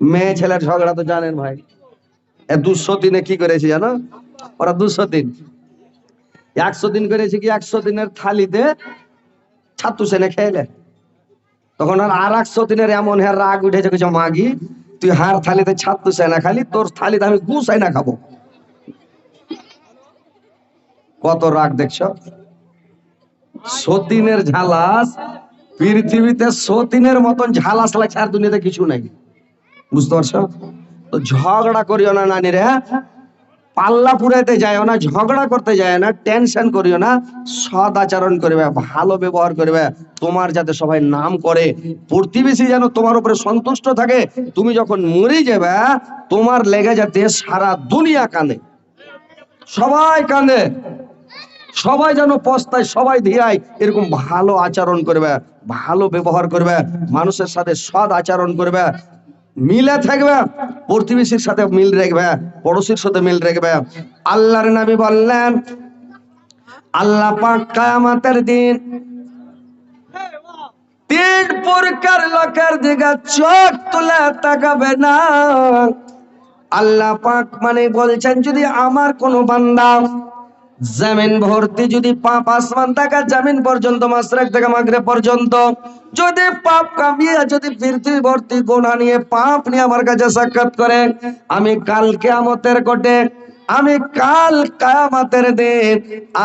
মেয়ে ছেলের ঝগড়া তো জানেন ভাই। দুশো দিনে কি করেছে জানো? ওরা দুশো দিন। একশো দিন করেছে কি? একশো দিনের থালিতে ছাত্র সেনে খেলে তখন আর আর একশো দিনের এমন হ্যাঁ রাগ উঠেছে কিছু মাগি, তুই হার থালিতে ছাত্র সেনা খালি, তোর থালিতে আমি গু না খাব। কত রাগ দেখছ? সতীনের ঝালাস, পৃথিবীতে সতীনের মতন ঝালাস লাগছে আর দুনিয়াতে কিছু নাই। বুঝতে পারছ? তো ঝগড়া করিও না নানি রে পাল্লা পুরাইতে যায় না, ঝগড়া করতে যায় না, টেনশন করিও না সদ আচরণ করবে, ভালো ব্যবহার করবে, তোমার যাতে সবাই নাম করে, প্রতিবেশী যেন তোমার উপরে সন্তুষ্ট থাকে, তুমি যখন মরে যাবে, তোমার লেগে যাতে সারা দুনিয়া কাঁদে। সবাই কাঁদে, সবাই যেন পস্তায় সবাই ধিয়ায়, এরকম ভালো আচরণ করবে, ভালো ব্যবহার করবে, মানুষের সাথে সদ আচরণ করবে মিলে থাকবে, প্রতিবেশীর সাথে মিল রাখবে, পড়োশির সাথে মিল রাখবে। আল্লাহর নবী বললেন, আল্লাহ পাক কায়ামাতের দিন তিন প্রকার লোকের দিকে চোখ তুলে তাকাবে না। আল্লাহ পাক মানে বলছেন, যদি আমার কোনো বান্দা জামিন ভর্তি যদি পাপ আসমান থেকে, জামিন পর্যন্ত মাসরাক থেকে মাগরে পর্যন্ত, যদি পাপ কামিয়ে, যদি পৃথিবী ভর্তি গোনা নিয়ে, পাপ নিয়ে আমার কাছে সাক্ষাৎ করে, আমি কালকে কেয়ামতের কোটে, আমি কাল কায়ামাতের দিন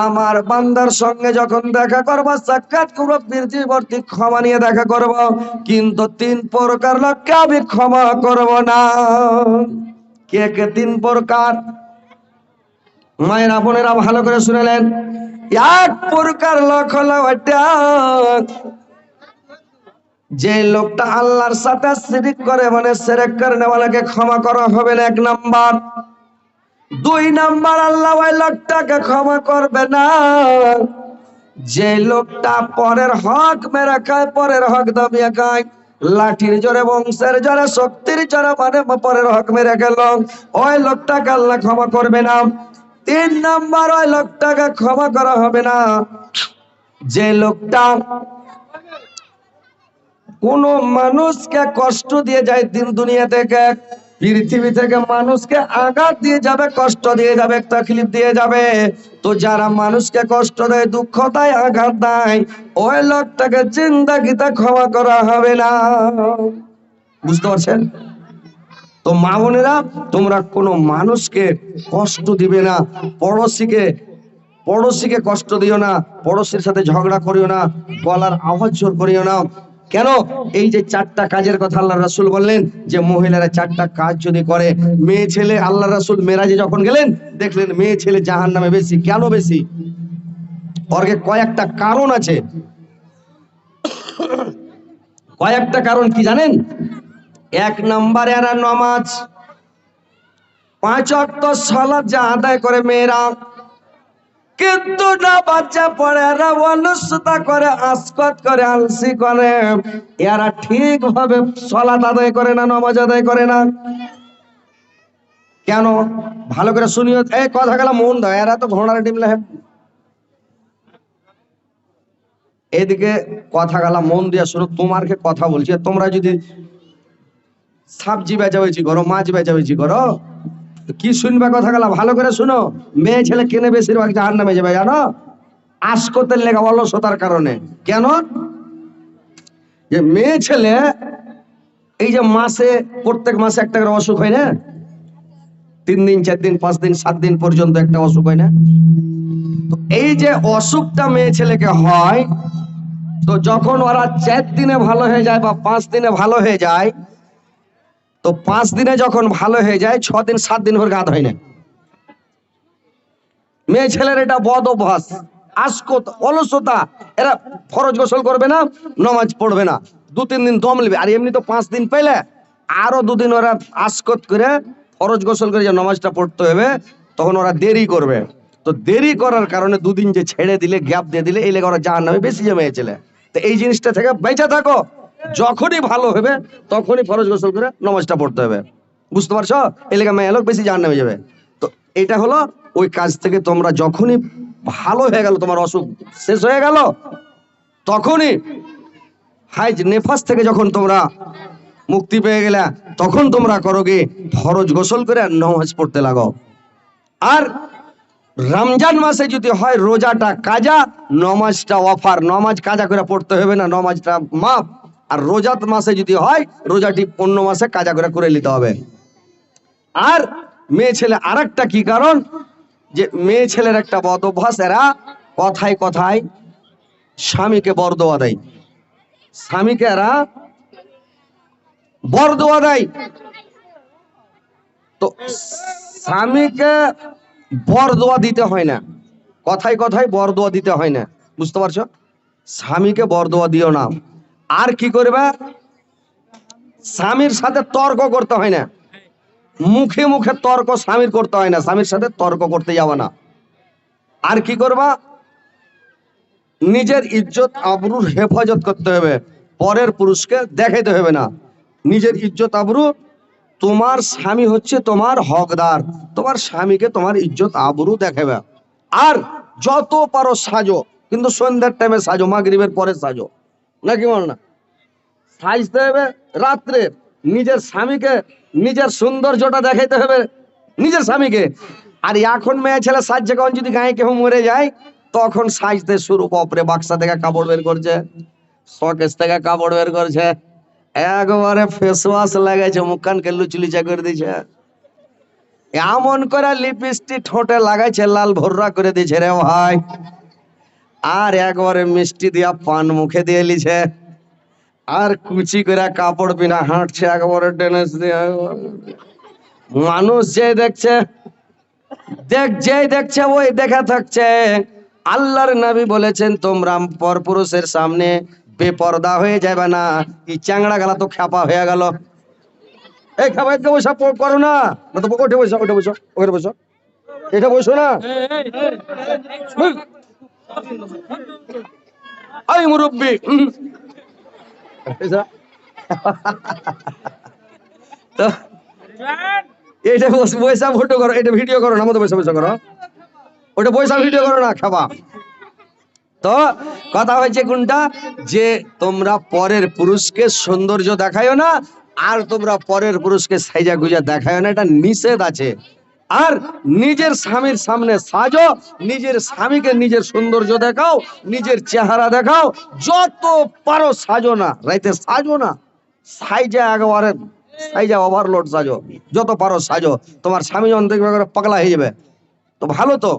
আমার বান্দার সঙ্গে যখন দেখা করব, সাক্ষাৎ করব ভর্তি ক্ষমা নিয়ে দেখা করব, কিন্তু তিন প্রকার লোককে আমি ক্ষমা করব না। কে কে তিন প্রকার? মায়েরা বোনেরা ভালো করে শুনেলেন। এক প্রকার লোক হলো যে লোকটা আল্লাহর সাথে শিরিক করে মানে সেরেক করে নেওয়ালাকে ক্ষমা করা হবে না, এক নাম্বার। দুই নাম্বার, আল্লাহ ওই লোকটাকে ক্ষমা করবে না। যে লোকটা পরের হক মেরে খায়, পরের হক দাবিয়ে খায়, লাঠির জোরে, বংশের জোরে, শক্তির জোরে মানে পরের হক মেরে গেল ওই লোকটাকে আল্লাহ ক্ষমা করবে না। তিন নাম্বার ওই লোকটাকে ক্ষমা করা হবে না। যে লোকটা কোন মানুষকে কষ্ট দিয়ে যায় দিন দুনিয়া থেকে, পৃথিবী থেকে মানুষকে আঘাত দিয়ে যাবে, কষ্ট দিয়ে যাবে, তকলিফ দিয়ে যাবে। তো যারা মানুষকে কষ্ট দেয় দুঃখ দেয় আঘাত দেয়, ওই লোকটাকে জিন্দাগিতে ক্ষমা করা হবে না। বুঝতে পারছেন? তো মা বোনেরা, তোমরা কোনো মানুষকে কষ্ট দিবে না, পড়োশিকে পড়োশিকে কষ্ট দিও না, পড়োশির সাথে ঝগড়া করিও না, গলার আওয়াজ জোর করিও না। কেন? এই যে চারটা কাজের কথা আল্লাহ রাসূল বললেন, যে মহিলারা চারটা কাজ যদি করে, মেয়ে ছেলে, আল্লাহ রাসূল মেরাজে যখন গেলেন, দেখলেন মেয়ে ছেলে জাহান নামে বেশি। কেন বেশি? অর্গে কয়েকটা কারণ আছে। কয়েকটা কারণ কি জানেন? এক নাম্বার এরা নমাজ। পাঁচ অক্ট সালাদ যা আদায় করে মেয়েরা, কিন্তু না বাচ্চা পড়ে এরা অলসতা করে, আসকত করে, আলসি করে। এরা ঠিক ভাবে সলাত আদায় করে না, নমাজ আদায় করে না। কেন? ভালো করে শুনিও। এই কথা গেলা মন দাও, এরা তো ঘোড়ার ডিমলে এদিকে কথা গেলা মন দিয়ে শুনো, তোমারকে কথা বলছি। তোমরা যদি সবজি বেচাবেচি করো মাছ বেচাবেচি করো তো কি শুনবে কথা গেলা? ভালো করে শুনো। মেয়ে ছেলে কেনে বেশিরভাগ জাহার নামে যাবে, জানো? আসকতের লেখা অলসতার কারণে। কেন? যে মেয়ে ছেলে, এই যে মাসে, প্রত্যেক মাসে একটা করে অসুখ হয় না? তিন দিন, চার দিন, পাঁচ দিন, সাত দিন পর্যন্ত একটা অসুখ হয় না? তো এই যে অসুখটা মেয়ে ছেলেকে হয়, তো যখন ওরা চার দিনে ভালো হয়ে যায় বা পাঁচ দিনে ভালো হয়ে যায় তো পাঁচ দিনে যখন ভালো হয়ে যায়, ছ দিন, সাত দিন ভর গাদ হয় না। মেয়ে ছেলের এটা বদ অভ্যাস। আসকত, অলসতা, এরা ফরজ গোসল করবে না, নমাজ পড়বে না। দু, তিন দিন দম নেবে। আর এমনি তো পাঁচ দিন পেলে, আরও দুদিন ওরা আসকত করে ফরজ গোসল করে যে নমাজটা পড়তে হবে, তখন ওরা দেরি করবে। তো দেরি করার কারণে দুদিন যে ছেড়ে দিলে, গ্যাপ দিয়ে দিলে, এই লেগে ওরা জাহার নামে বেশি জমে ছেলে তো এই জিনিসটা থেকে বেঁচে থাকো। যখনই ভালো হবে, তখনই ফরজ গোসল করে নমাজটা পড়তে হবে। বুঝতে পারছ? এই লেগে মেয়ে লোক বেশি জাহার নামে যাবে। তো এটা হলো ওই কাজ থেকে তোমরা যখনই ভালো হয়ে গেল, তোমার অসুখ শেষ হয়ে গেল, তখনই হাইজ নেফাস থেকে যখন তোমরা মুক্তি পেয়ে গেলে, তখন তোমরা করো গে ফরজ গোসল করে নামাজ পড়তে লাগো। আর রমজান মাসে যদি হয় রোজাটা কাজা, নমাজটা অফার। নমাজ কাজা করে পড়তে হবে না, নমাজটা মাপ আর রোজাত মাসে যদি হয়, রোজাটি অন্য মাসে কাজা করে করে নিতে হবে। আর মেয়ে ছেলে আরেকটা কি কারণ? যে মেয়ে ছেলের একটা বদ অভ্যাস, এরা কথায় কথায় স্বামীকে বর দেওয়া দেয়। স্বামীকে এরা বর দেওয়া দেয়। তো স্বামীকে বর দোয়া দিতে হয় না। কথায় কথায় বর দোয়া দিতে হয় না। বুঝতে পারছ? স্বামীকে বর দোয়া দিও না। আর কি করবে? স্বামীর সাথে তর্ক করতে হয় না। মুখে মুখে তর্ক স্বামীর করতে হয় না, স্বামীর সাথে তর্ক করতে যাবে না। আর কি করবা? নিজের ইজ্জত আবরুর হেফাজত করতে হবে। পরের পুরুষকে দেখাইতে হবে না। নিজের ইজ্জত আবরু, তোমার স্বামী হচ্ছে তোমার হকদার। তোমার স্বামীকে তোমার ইজ্জত আবরু দেখাবে আর যত পারো সাজো, কিন্তু সন্ধ্যার টাইমে সাজো, মাগরিবের পরে সাজো। নাকি না? সাজতে হবে রাত্রে। নিজের স্বামীকে, নিজের সৌন্দর্যটা দেখাইতে হবে নিজের স্বামীকে। আর এখন মেয়ে ছেলে সাজছে কখন? যদি গায়ে কেউ মরে যায়, তখন সাজতে শুরু বাপরে বাক্সা থেকে কাপড় বের করছে। শকেস থেকে কাপড় বের করছে। একবারে ফেস ওয়াশ লাগাইছে, মুখখানকে লুচলিচা করে দিয়েছে। এমন করে লিপস্টিক ঠোঁটে লাগাইছে, লাল ভর্রা করে দিয়েছে রে ভাই। আর একবারে মিষ্টি দিয়া পান মুখে দিয়ে লিছে আর কুচি করে কাপড় বিনা হাঁটছে একবারে টেনেস দিয়ে মানুষ যে দেখছে দেখ যেই দেখছে ওই দেখা থাকছে আল্লাহর নবী বলেছেন তোমরা পরপুরুষের সামনে বেপর্দা হয়ে যাবে না এই চ্যাংড়া গেলা তো খ্যাপা হয়ে গেল এই খাবার বসে করো না না তো ওঠে বসো ওঠে বসো ওখানে বসো এটা বসো না এই মুরব্বী। পয়সা ফটো করো এটা ভিডিও করো না, মতো পয়সা পয়সা করো। ওটা পয়সা ভিডিও করো না, খাবা। তো, কথা হয়েছে কোনটা? যে তোমরা পরের পুরুষকে সৌন্দর্য দেখায়ও না, আর তোমরা পরের পুরুষকে সাইজা গুজা দেখায় না, এটা নিষেধ আছে। আর নিজের স্বামীর সামনে সাজো, নিজের স্বামীকে নিজের সৌন্দর্য দেখাও, নিজের চেহারা দেখাও, যত পারো সাজো না, রাইতে সাজো না, সাইজা একেবারে, সাইজা ওভারলোড সাজো, যত পারো সাজো, তোমার স্বামী যখন দেখবে পাগলা হয়ে যাবে, তো ভালো তো,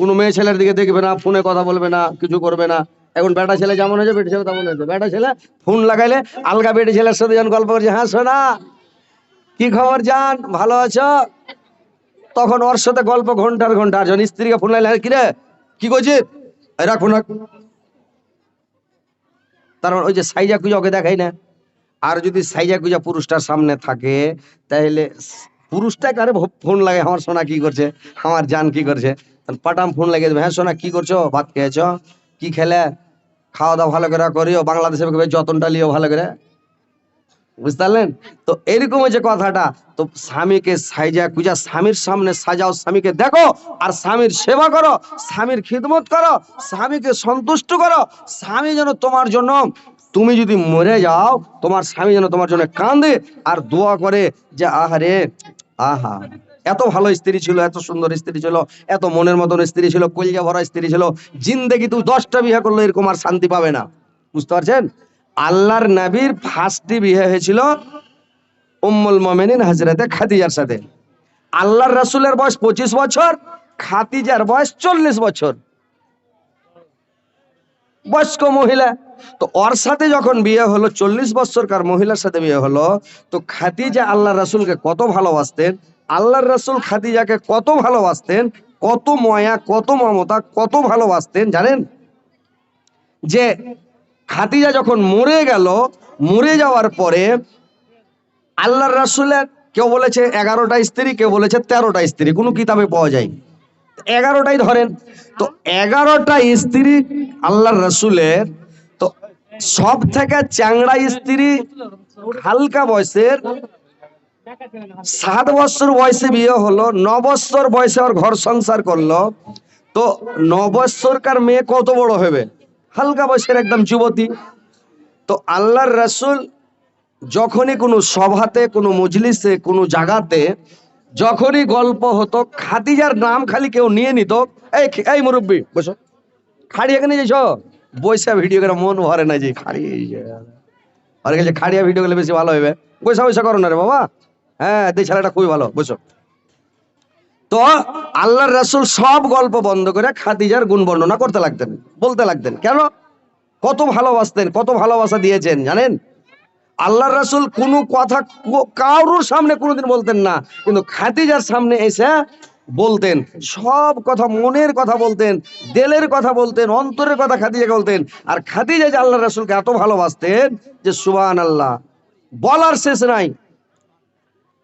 কোনো মেয়ে ছেলের দিকে দেখবে না, ফোনে কথা বলবে না, কিছু করবে না, এখন বেটা ছেলে যেমন হয়েছে, বেটা ছেলে তেমন হয়েছে, বেটা ছেলে ফোন লাগাইলে আলগা বেটি ছেলের সাথে যখন গল্প করছে হ্যাঁ শোনা কি খবর জান, ভালো আছো? তখন ওর সাথে গল্প ঘণ্টার ঘণ্টা, আর যখন স্ত্রীকে ফোন লাগাইলে কিরে, কি করছিস? এই রাখ ফোন রাখ। তার ওই যে সাইজা কুজা ওকে দেখাই না। আর যদি সাইজা কুজা পুরুষটার সামনে থাকে, তাহলে পুরুষটাকে আরে ফোন লাগে? আমার সোনা কি করছে? আমার জান কি করছে? পাটাম ফোন দেবে। হ্যাঁ সোনা, কি করছ? ভাত খেয়েছ? কি খেলে? খাওয়া দাওয়া ভালো করে করিও? বাংলাদেশে যতনটা লিও ভালো করে। বুঝতে পারলেন তো এরকম যে কথাটা। তো স্বামীকে সাইজা কুজা স্বামীর সামনে সাজাও, স্বামীকে দেখো আর স্বামীর সেবা করো, স্বামীর খিদমত করো, স্বামীকে সন্তুষ্ট করো। স্বামী যেন তোমার জন্য, তুমি যদি মরে যাও, তোমার স্বামী যেন তোমার জন্য কান্দে আর দোয়া করে যে, আহারে, আহা, এত ভালো স্ত্রী ছিল, এত সুন্দর স্ত্রী ছিল, এত মনের মতন স্ত্রী ছিল, কলিজা ভরা স্ত্রী ছিল, জিন্দেগি তুই দশটা বিয়ে করলে এরকম আর শান্তি পাবে না। বুঝতে পারছেন? আল্লাহর নবীর ফার্স্টটি বিয়ে হয়েছিল উম্মুল মোমেনিন হাজরাতে খাদিজার সাথে। আল্লাহর রাসূলের বয়স পঁচিশ বছর, খাদিজার বয়স চল্লিশ বছর। বয়স্ক মহিলা, তো ওর সাথে যখন বিয়ে হলো, চল্লিশ বছরকার মহিলার সাথে বিয়ে হলো, তো খাদিজা আল্লাহ রাসূলকে কত ভালোবাসতেন, আল্লাহর রাসূল খাদিজাকে কত ভালোবাসতেন, কত ময়া, কত মমতা, কত ভালোবাসতেন, জানেন? যে খাদিজা যখন মরে গেল, মরে যাওয়ার পরে আল্লাহর রাসূলের কেউ বলেছে এগারোটা স্ত্রী, কেউ বলেছে তেরোটা স্ত্রী, কোনো কিতাবে পাওয়া যায় এগারোটাই ধরেন। তো এগারোটা স্ত্রী আল্লাহর রসুলের, তো সব থেকে চ্যাংড়া স্ত্রী হালকা বয়সের, সাত বছর বয়সে বিয়ে হলো, ন বছর বয়সে ওর ঘর সংসার করল। তো ন বছরকার মেয়ে কত বড় হবে? হালকা বয়সের একদম যুবতী। তো আল্লাহর রসুল যখনই কোনো সভাতে, কোনো মজলিসে, কোনো জায়গাতে যখনই গল্প হতো, খাদিজার নাম খালি কেউ নিয়ে নিত, এই এই মুরব্বী, বসো। খাড়ি এখানে যাইছ বৈশা ভিডিও করে মন ভরে না যে খাড়ি আর কাছে খাড়িয়া ভিডিও করলে বেশি ভালো হবে। বৈশা বৈশা করো না রে বাবা। হ্যাঁ ছেলেটা খুবই ভালো, বসো। তো আল্লাহর রাসুল সব গল্প বন্ধ করে খাদিজার গুণ বর্ণনা করতে লাগতেন, বলতে লাগতেন। কেন? কত ভালোবাসতেন, কত ভালোবাসা দিয়েছেন, জানেন? আল্লাহর রাসুল কোনো কথা কারোর সামনে কোনোদিন বলতেন না, কিন্তু খাদিজার সামনে এসে বলতেন, সব কথা মনের কথা বলতেন, দেলের কথা বলতেন, অন্তরের কথা খাদিজাকে বলতেন। আর খাদিজা যে আল্লাহর রাসুলকে এত ভালোবাসতেন যে সুবান আল্লাহ বলার শেষ নাই।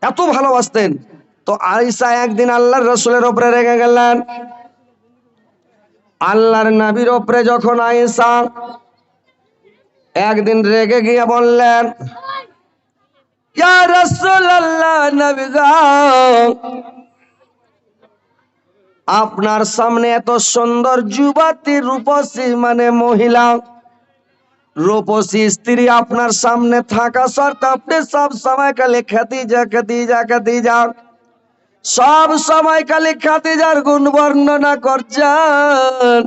এত ভালোবাসতেন তো আয়েশা একদিন আল্লাহর রসুলের ওপরে রেগে গেলেন। আল্লাহর নবীর ওপরে যখন আয়েশা একদিন রেগে গিয়ে বললেন আপনার সামনে এত সুন্দর যুবতী রূপসী মানে মহিলা, রূপসী স্ত্রী আপনার সামনে থাকা সত্ত্বেও আপনি সব সময় খালি খাতিজা খাতিজা খাতিজা। সব সময় খালি খাতিজার গুণ বর্ণনা করছেন।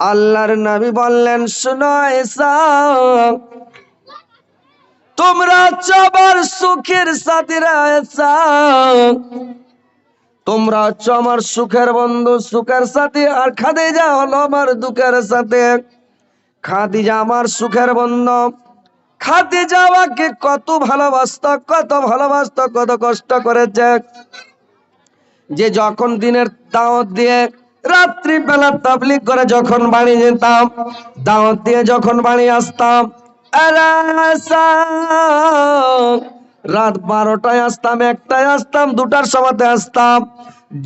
আল্লাহর নবী বললেন, শুনো এসা তোমরা চবার সুখের এসা তোমরা হচ্ছ আমার সুখের বন্ধু, সুখের সাথে, আর খাদিজা হলো আমার দুঃখের সাথে। খাদিজা আমার সুখের বন্ধু। খাদিজা আমাকে কত ভালোবাসত কত ভালোবাসত, কত কষ্ট করেছে। যে যখন দিনের দাওয়াত দিয়ে রাত্রি বেলা তাবলিগ করে যখন বাড়ি যেতাম, দাওয়াত দিয়ে যখন বাড়ি আসতাম রাত বারোটায় আসতাম, একটায় আসতাম, দুটার সময়তে আসতাম।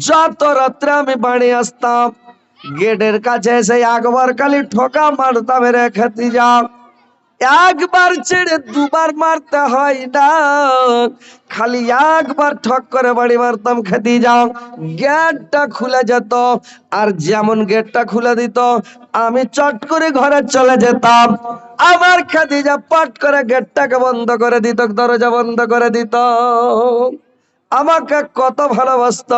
যত রাত্রে আমি বাড়ি আসতাম, গেটের কাছে এসে একবার খালি ঠোকা মারতাম রে খেতে যাও একবার ছেড়ে দুবার মারতে হয় না। খালি একবার ঠক করে বাড়ি মারতাম, খেতে যাও। গেটটা খুলে যেত, আর যেমন গেটটা খুলে দিত, আমি চট করে ঘরে চলে যেতাম। আমার খাদিজা পট করে গেটটাকে বন্ধ করে দিত, দরজা বন্ধ করে দিত। আমাকে কত ভালোবাসত।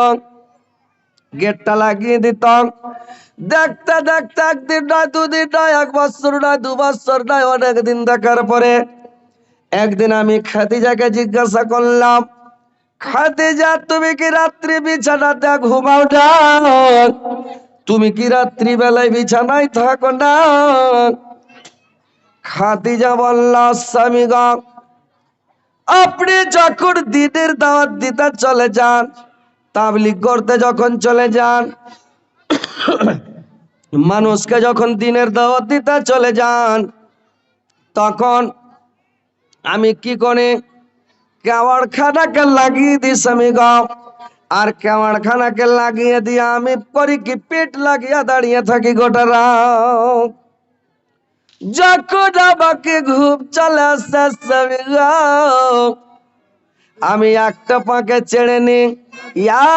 গেটটা লাগিয়ে দিতাম। দেখতে দেখতে একদিন নয়, দুদিন নয়, এক বছর নয়, দু বছর নয়, অনেক দিন দেখার পরে একদিন আমি খাদিজাকে জিজ্ঞাসা করলাম, খাদিজা, তুমি কি রাত্রি বিছানাতে ঘুমাও না? তুমি কি রাত্রি বেলায় বিছানায় থাকো না? খাদিজা বলল, স্বামী গা, আপনি যখন দিনের দাওয়াত দিতে চলে যান তাবলিগ করতে যখন চলে যান, মানুষকে যখন দিনের দাওয়াত দিতে চলে যান, তখন আমি কি করে কেওয়ার খানাকে লাগিয়ে দিই স্বামী গো। আর কেওয়ার খানাকে লাগিয়ে দিয়ে আমি করি কি, পেট লাগিয়ে দাঁড়িয়ে থাকি গোটা রাত। যখন আমাকে ঘুম চলে আসে স্বামী গো। আমি একটা পাকে ছেড়ে নি,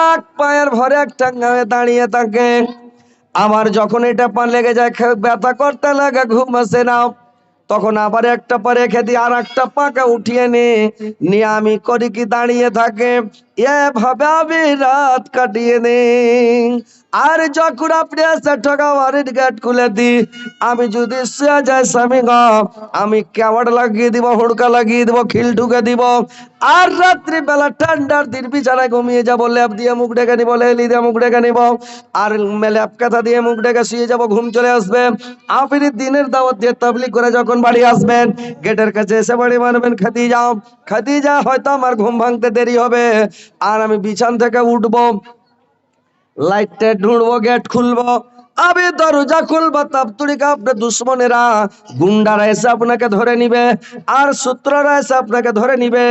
এক পায়ের ভরে একটা গায়ে দাঁড়িয়ে থাকে। আমার যখন এটা পা লেগে যায় ব্যথা করতে লাগে, ঘুম আসে না। তখন আবার একটা পা রেখে দিই আর একটা পাকে উঠিয়ে নি, নিয়ে আমি করি কি দাঁড়িয়ে থাকে। এভাবে আমি রাত কাটিয়ে নি। আর যখন আপনি এসে ঠকা বাড়ির গেট খুলে দি, আমি যদি শুয়ে যাই স্বামী আমি কেমন লাগিয়ে দিব, হুড়কা লাগিয়ে দিব, খিল ঢুকে দিব। আর রাত্রি বেলা ঠান্ডার দিন বিছানায় ঘুমিয়ে যাব, ল্যাপ দিয়ে মুখ ডেকে নিবো লেলি দিয়ে মুখ ডেকে নিব। আর ল্যাপ কাঁথা দিয়ে মুখ ডেকে শুয়ে যাব, ঘুম চলে আসবে। আপনি দিনের দাওয়াত দিয়ে তাবলিগ করে যখন বাড়ি আসবেন, গেটের কাছে এসে বাড়ি মারবেন খাতি যাও খাতি যা হয়তো আমার ঘুম ভাঙতে দেরি হবে। আর আমি বিছান থেকে উঠবো। লাইটটা ঢুঁড়বো গেট খুলবো। আমি দরজা খুলবো তাপতুড়িকে আপনার দুশ্মনেরা। গুন্ডারা এসে আপনাকে ধরে নিবে, আর সূত্ররা এসে আপনাকে ধরে নিবে।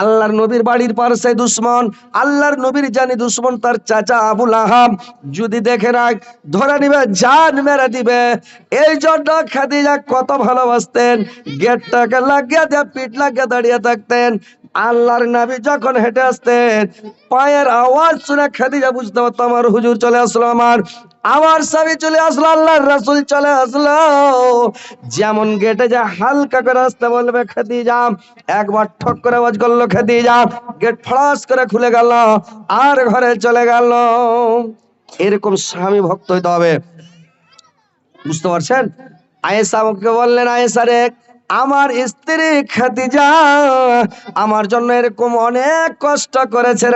আল্লাহর নবীর বাড়ির পাশে দুশ্মন, আল্লাহর নবীর জানি দুশ্মন তার চাচা আবুল আহাব। যদি দেখে রাখ ধরে নিবে, জান মেরে দিবে। এই জন্য খাদিজা কত ভালোবাসতেন গেটটাকে লাগিয়ে দিয়ে পিঠ লাগিয়ে দাঁড়িয়ে থাকতেন। আল্লাহর নবী যখন হেঁটে আসতেন, পায়ের আওয়াজ শুনে খাদিজা বুঝতে পারতো, আমার হুজুর চলে আসলো, আমার আমার স্বামী চলে আসলো, আল্লাহর রাসূল চলে আসলো। যেমন গেটে যা হালকা করে আসতে বলবে, খাদিজা, একবার ঠক করে আওয়াজ করল, খাদিজা। গেট ফড়াস করে খুলে গেল আর ঘরে চলে গেল। এরকম স্বামী ভক্ত হইতে হবে। বুঝতে পারছেন? আয়েশা আমাকে বললেন, আয়েশা রে আমার স্ত্রী খাদিজা আমার জন্য এরকম অনেক কষ্ট করেছে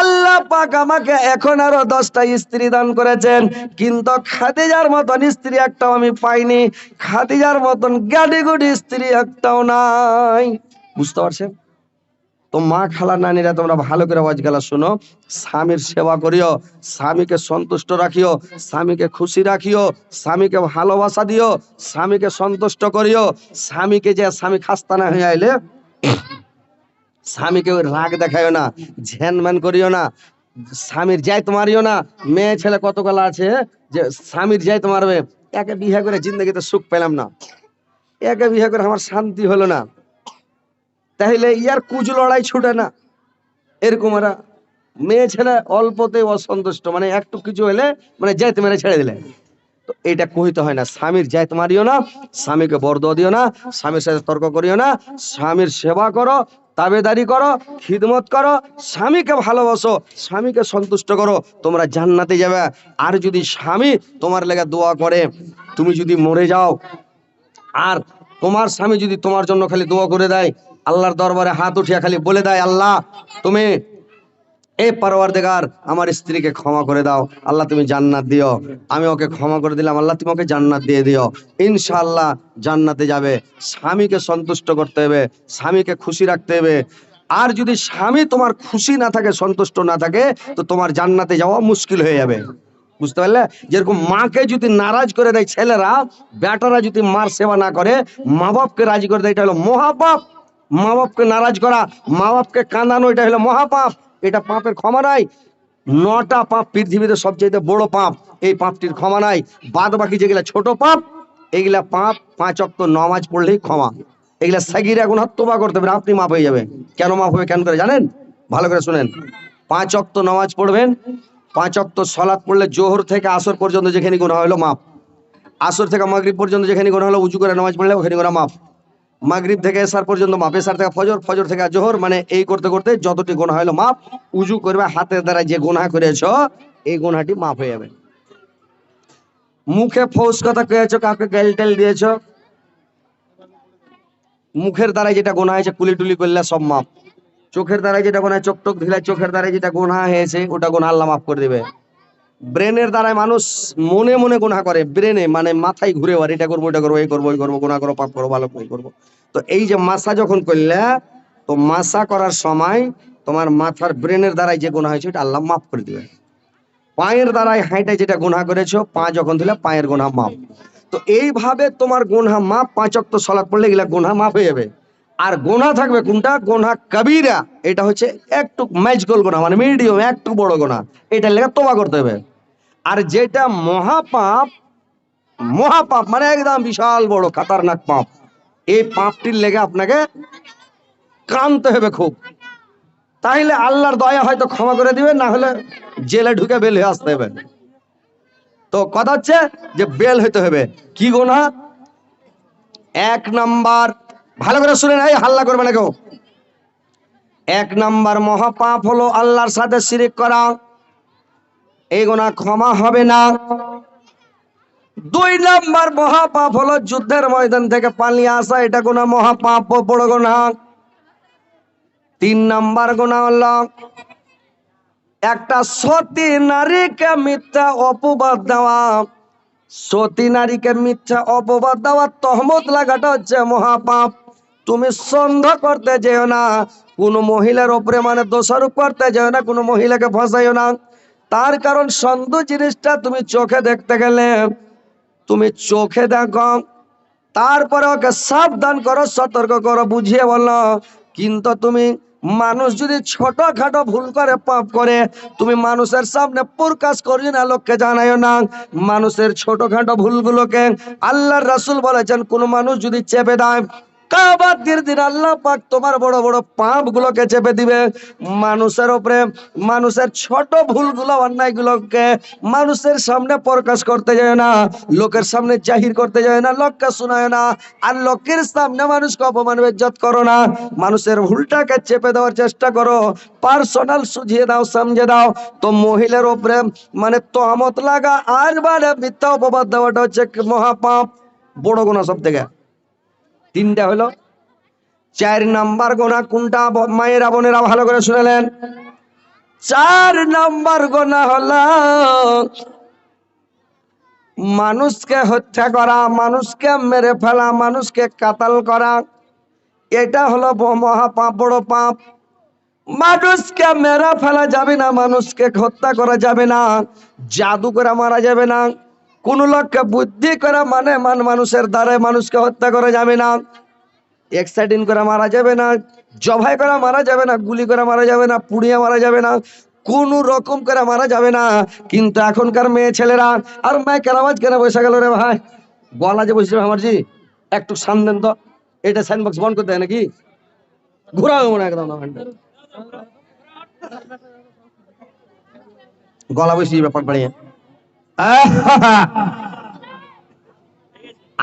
আল্লাহ পাক আমাকে এখন আরও দশটা স্ত্রী দান করেছেন। কিন্তু খাদিজার মতন স্ত্রী একটাও আমি পাইনি। খাদিজার মতন গাডি গুডি স্ত্রী একটাও নাই। বুঝতে পারছেন? তো মা খালা নানিরা তোমরা ভালো করে আওয়াজ গেলা শুনো। স্বামীর সেবা করিও, স্বামীকে সন্তুষ্ট রাখিও, স্বামীকে খুশি রাখিও, স্বামীকে ভালোবাসা দিও, স্বামীকে সন্তুষ্ট করিও। স্বামীকে যে স্বামী খাস্তানা হয়ে আইলে, স্বামীকে ওই রাগ দেখাইও না, ঝ্যানম্যান করিও না, স্বামীর যাই তোমারিও না। মেয়ে ছেলে কত গলা আছে যে স্বামীর যাই তোমারবে একে বিয়ে করে জিন্দগিতে সুখ পেলাম না। একে বিয়ে করে আমার শান্তি হলো না। তাহলে ইয়ার কুচ লড়াই ছুটে না। এরকম এরা মেয়ে ছেলে অল্পতে অসন্তুষ্ট মানে একটু কিছু হলে মানে যাইতে মেরে ছেড়ে দিলে। তো এটা কহিতে হয় না। স্বামীর যাইতে মারিও না, স্বামীকে বরদ দিও না, স্বামীর সাথে তর্ক করিও না, স্বামীর সেবা করো, তাবেদারি করো, খিদমত করো, স্বামীকে ভালোবাসো, স্বামীকে সন্তুষ্ট করো, তোমরা জান্নাতে যাবে। আর যদি স্বামী তোমার লেগে দোয়া করে, তুমি যদি মরে যাও, আর তোমার স্বামী যদি তোমার জন্য খালি দোয়া করে দেয় আল্লাহর দরবারে হাত উঠিয়া খালি বলে দেয়, আল্লাহ, তুমি এ পারওয়ার দেগার আমার স্ত্রীকে ক্ষমা করে দাও। আল্লাহ, তুমি জান্নাত দিও। আমি ওকে ক্ষমা করে দিলাম। আল্লাহ, তুমি ওকে জান্নাত দিয়ে দিও। ইনশাআল্লাহ জান্নাতে যাবে। স্বামীকে সন্তুষ্ট করতে হবে, স্বামীকে খুশি রাখতে হবে। আর যদি স্বামী তোমার খুশি না থাকে, সন্তুষ্ট না থাকে, তো তোমার জান্নাতে যাওয়া মুশকিল হয়ে যাবে। বুঝতে পারলে? যেরকম মাকে যদি নারাজ করে দেয় ছেলেরা, বেটারা যদি মার সেবা না করে মা বাপকে রাজি করে দেয়, এটা হলো মহাপাপ। মা বাপকে নারাজ করা মা বাপকে কাঁদানো, এটা হলো মহাপাপ। এটা পাপের ক্ষমা নাই। নটা পাপ পৃথিবীতে সবচেয়ে বড় পাপ, এই পাপটির ক্ষমা নাই। বাদ বাকি যেগুলা ছোট পাপ, এগুলা পাপ পাঁচ অক্ত নমাজ পড়লেই ক্ষমা। এগুলা সাগির এখন তোবা করতে হবে আপনি মাপ হয়ে যাবে কেন মাপ হবে, কেন করে জানেন? ভালো করে শুনেন। পাঁচ অক্ত নামাজ পড়বেন, পাঁচ অক্ত সলাৎ পড়লে জোহর থেকে আসর পর্যন্ত যেখানে গোনা হলো মাপ আসর থেকে মাগরিব পর্যন্ত যেখানে গোনা হলো উঁচু করে নামাজ পড়লে ওখানে গোনা মাপ মাগরিব থেকে এসার পর্যন্ত মাপ এসার থেকে ফজর ফজর থেকে জোহর মানে এই করতে করতে যতটি গোনা হলো মাপ উজু করবে, হাতের দ্বারা যে গোনা করেছ, এই গোনাটি মাপ হয়ে যাবে। মুখে ফৌস কথা কয়েছো, কাউকে গেল টেল দিয়েছ, মুখের দ্বারা যেটা গোনা হয়েছে, কুলি টুলি করলে সব মাপ চোখের দ্বারা যেটা গোনা চোখ টোক দিলে চোখের দ্বারা যেটা গোনা হয়েছে, ওটা গোনা আল্লাহ মাফ করে দিবে। ব্রেনের দ্বারাই মানুষ মনে মনে গুনাহ করে, ব্রেনে মানে মাথায় ঘুরে আর এটা করব এটা করব, এই করব এই করব, গুনাহ করব পাপ করব ভালো এই করব। তো এই যে মাসা যখন করলে, তো মাসা করার সময় তোমার মাথার ব্রেনের দ্বারাই যে গুনাহ হয়েছে এটা আল্লাহ মাফ করে দিবে। পায়ের দ্বারাই হাইটায় যেটা গুনাহ করেছ, পা যখন দিলে পায়ের গুনাহ মাপ তো এইভাবে তোমার গুনাহ মাপ পাঁচ অক্ত সলাৎ পড়লে গেলে গুনাহ মাপ হয়ে যাবে। আর গোনা থাকবে কোনটা? গোনা কবিরা। এটা হচ্ছে একটু ম্যাজিক্যাল গোনা মানে মিডিয়াম একটু বড় গোনা। এটা লেগে তোবা করতে হবে। আর যেটা মহাপাপ মহাপাপ মানে একদম বিশাল বড় খাতারনাক পাপ, এই পাপটির লেগে আপনাকে কানতে হবে খুব। তাইলে আল্লাহর দয়া হয়তো ক্ষমা করে দিবে, না হলে জেলে ঢুকে বেল হয়ে আসতে হবে। তো কথা হচ্ছে যে বেল হইতে হবে। কি গোনা? এক নাম্বার ভালো করে শুনে এই হাল্লা করবে না কেউ। এক নাম্বার মহাপাপ হলো আল্লাহর সাথে শিরিক করা। এই গোনা ক্ষমা হবে না। দুই নাম্বার মহাপাপ হলো যুদ্ধের ময়দান থেকে পালিয়ে আসা, এটা গোনা মহাপাপ বড় গোনা তিন নাম্বার গোনা হলো, একটা সতী নারীকে মিথ্যা অপবাদ দেওয়া। সতী নারীকে মিথ্যা অপবাদ দেওয়া তহমত লাগাটা হচ্ছে মহাপাপ। তুমি সন্দেহ করতে যেও না। কোনো মহিলার ওপরে মানে দোষারোপ করতে যেও না, কোনো মহিলাকে ফসাইও না। তার কারণ সন্দেহ জিনিসটা তুমি চোখে দেখতে গেলে। তুমি চোখে দেখো। তারপরে ওকে সাবধান করো, সতর্ক করো, বুঝিয়ে বলো। কিন্তু তুমি মানুষ যদি ছোটখাটো ভুল করে, পাপ করে, তুমি মানুষের সামনে প্রকাশ করছ না, লোককে জানাইও না। মানুষের ছোটখাটো ভুলগুলোকে আল্লাহর রাসূল বলেছেন, কোন মানুষ যদি চেপে দেয় কাবাতির দিন আল্লাহ পাক তোমার বড় বড় পাপ গুলোকে চেপে দিবে। মানুষের উপরে, মানুষের ছোট ভুলগুলো, অন্যায়গুলোকে মানুষের সামনে প্রকাশ করতে যায় না, লোকের সামনে জাহির করতে যায় না, লোককে শোনায় না, আর লোকের সামনে মানুষকে অপমান বেজ্জত করো না। মানুষের ভুলটাকে চেপে দেওয়ার চেষ্টা করো পার্সোনাল সুঝিয়ে দাও, সমঝে দাও। তো মহিলার উপরে মানে তহমত লাগা আর মানে মিথ্যা অপবাদ দেওয়াটা হচ্ছে এক মহাপাপ। বড় গোনা সব থেকে তিনটা হলো, চার নাম্বার গোনা কোনটা? মায়েরা, বোনেরা ভালো করে শুনেলেন। চার নাম্বার গোনা হলো, মানুষকে হত্যা করা, মানুষকে মেরে ফেলা, মানুষকে কাতাল করা। এটা হলো মহাপাপ বড় পাপ। মানুষকে মেরা ফেলা যাবে না, মানুষকে হত্যা করা যাবে না, জাদু করে মারা যাবে না। কোন লোককে বুদ্ধি করে মানে মান মানুষের দ্বারা মানুষকে হত্যা করা যাবে না। এক্সাইডিং করে মারা যাবে না, জবাই করা মারা যাবে না, গুলি করে মারা যাবে না, পুড়িয়ে মারা যাবে না, কোন রকম করে মারা যাবে না। কিন্তু এখনকার মেয়ে ছেলেরা, আর মাইকের আওয়াজ কেন বসে গেল রে ভাই? গলা যে বসে আমার জি, একটু সান দেন তো, এটা সাইন বক্স বন্ধ করতে হয় নাকি? মনে হয় একদম গলা বসি ব্যাপার বাড়িয়ে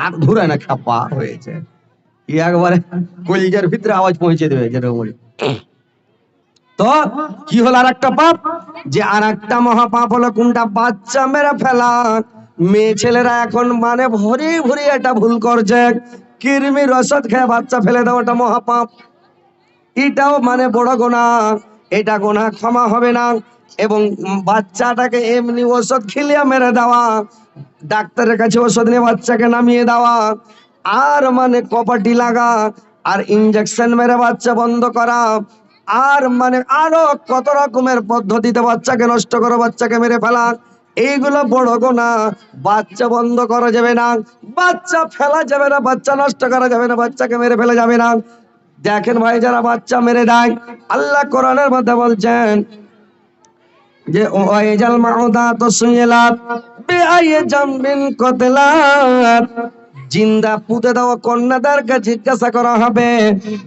আর ধরে না খাপা হয়েছে। ই একবারে কলিজার ভিতরে আওয়াজ পৌঁছে দেবে তো কি হলো আর একটা পাপ? যে আর একটা মহাপাপ হলো, কোনটা? বাচ্চা মেরে ফেলা। মেয়ে ছেলেরা এখন মানে ভরি ভরি এটা ভুল করছে। কিরমির রসদ খেয়ে বাচ্চা ফেলে দেওয়াটা মহাপাপ। এটাও মানে বড় গোনা। এটা গোনা ক্ষমা হবে না। এবং বাচ্চাটাকে এমনি ওষুধ খিলিয়ে মেরে দেওয়া, ডাক্তারের কাছে ওষুধ নিয়ে বাচ্চাকে নামিয়ে দেওয়া, আর মানে কপাটি লাগা, আর ইঞ্জেকশন মেরে বাচ্চা বন্ধ করা, আর মানে আরও কত রকমের পদ্ধতিতে বাচ্চাকে নষ্ট করো বাচ্চাকে মেরে ফেলা, এইগুলো বড় গোনা। বাচ্চা বন্ধ করা যাবে না, বাচ্চা ফেলা যাবে না, বাচ্চা নষ্ট করা যাবে না, বাচ্চাকে মেরে ফেলা যাবে না। দেখেন ভাই, যারা বাচ্চা মেরে দেয়, আল্লাহ কোরআনের মধ্যে বলছেন যে ওয়াইজাল মাউদাত সুইলাত বিআইয়ে জামবিন কতলাত জিন্দা পুঁতে দেওয়া কন্যাদেরকে জিজ্ঞাসা করা হবে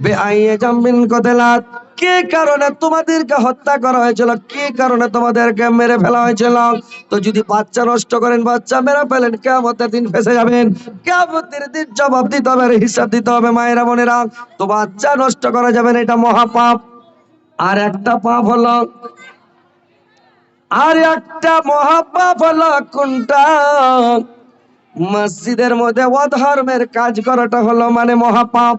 বেআইয়ে জামবিন কতলাত কে কারণে তোমাদেরকে হত্যা করা হয়েছিল? কি কারণে তোমাদেরকে মেরে ফেলা হয়েছিল? তো যদি বাচ্চা নষ্ট করেন, বাচ্চা মেরে ফেলেন কেমতের দিন ফেসে যাবেন। কেমতের দিন জবাব দিতে হবে হিসাব দিতে হবে, মায়েরা বোনেরা। তো বাচ্চা নষ্ট করা যাবে না, এটা মহাপাপ। আর একটা পাপ হলো আর একটা মহাপাপ হলো কোনটা? মসজিদের মধ্যে অধর্মের কাজ করাটা হলো মানে মহাপাপ।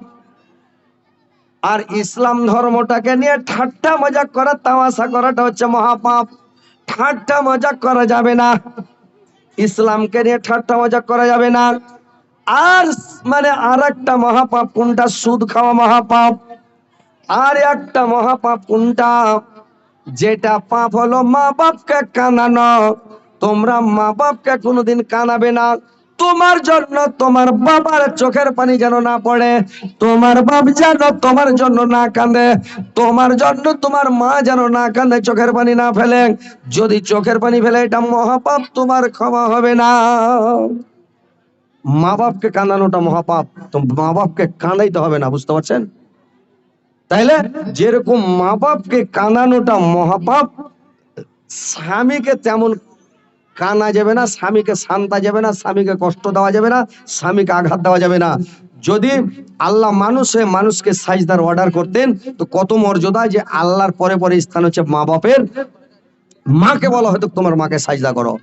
আর ইসলাম ধর্মটাকে নিয়ে ঠাট্টা মজাক করা, তামাশা করাটা হচ্ছে মহাপাপ। ঠাট্টা মজাক করা যাবে না। ইসলামকে নিয়ে ঠাট্টা মজাক করা যাবে না। আর মানে আর একটা মহাপাপ, কোনটা? সুদ খাওয়া মহাপাপ। আর একটা মহাপাপ, কোনটা? যেটা পাপ হলো মা বাপকে কানানো। তোমরা মা বাপকে কোনোদিন কানাবে না। তোমার জন্য তোমার বাবার চোখের পানি যেন না পড়ে। তোমার বাপ যেন তোমার জন্য না কাঁদে তোমার জন্য তোমার মা যেন না কাঁদে চোখের পানি না ফেলে। যদি চোখের পানি ফেলে, এটা মহাপাপ, তোমার ক্ষমা হবে না। মা বাপকে কাঁদানোটা মহাপাপ। তো মা বাপকে কাঁদাইতে হবে না, বুঝতে পারছেন? তাইলে যেরকম মা বাপকে কানানোটা মহাপাপ, স্বামীকে তেমন কানা যাবে না, স্বামীকে শান্তা যাবে না, স্বামীকে কষ্ট দেওয়া যাবে না, স্বামীকে আঘাত দেওয়া যাবে না। যদি আল্লাহ মানুষে মানুষকে সাজদার অর্ডার করতেন, তো কত মর্যাদা যে আল্লাহর পরে পরে স্থান হচ্ছে মা বাপের মাকে বলা হয়তো তোমার মাকে সাজদা করো।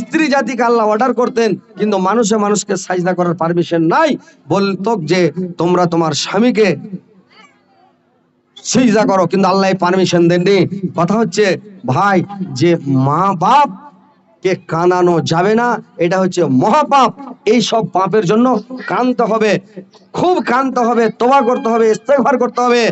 স্ত্রী জাতিকে আল্লাহ অর্ডার করতেন, কিন্তু মানুষে মানুষকে সাজদা করার পারমিশন নাই। বলতো যে, তোমরা তোমার স্বামীকে সিজদা করো, কিন্তু আল্লাহ পারমিশন দেননি। কথা হচ্ছে, ভাই, যে মা বাপ কে কানানো যাবে না, এটা হচ্ছে মহাপাপ। এই সব পাপের জন্য কানতে হবে, খুব কানতে হবে তোবা করতে হবে, ইস্তেগফার করতে হবে।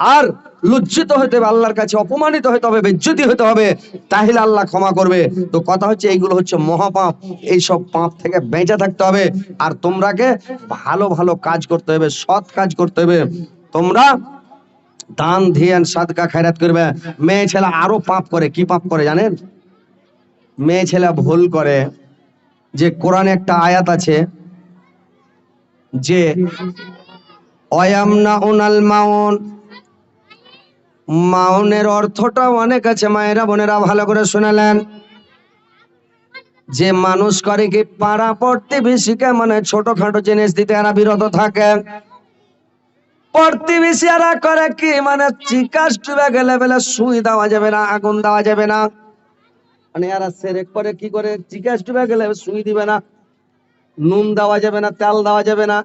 আর লজ্জিত হতে হবে, আল্লাহর কাছে অপমানিত হতে হবে, বেজ্জতি হতে হবে, তাহলে আল্লাহ ক্ষমা করবে। তো কথা হচ্ছে, এইগুলো হচ্ছে মহাপাপ। এই সব পাপ থেকে বেঁচে থাকতে হবে, আর তোমরাকে ভালো ভালো কাজ করতে হবে, সৎ কাজ করতে হবে। তোমরা দান, ধ্যান, সাদকা খায়রাত করবে। মেয়ে ছেলে আরও পাপ করে। কি পাপ করে জানেন? মেয়ে ছেলে ভুল করে। যে কোরআনে একটা আয়াত আছে যে অয়ামনা উনাল মাউন। মাউনের অর্থটা অনেক আছে, মায়েরা বোনেরা ভালো করে শুনালেন। যে মানুষ করে কি পাড়া পড়তে প্রতিবেশীকে মানে ছোটখাটো জিনিস দিতে এরা বিরত থাকে? করে কি? মানে গেলে সুই দেওয়া যাবে না, আগুন দেওয়া যাবে না। মানে এরা করে কি করে? চিকাস গেলে সুই দিবে না, নুন দেওয়া যাবে না, তেল দেওয়া যাবে না।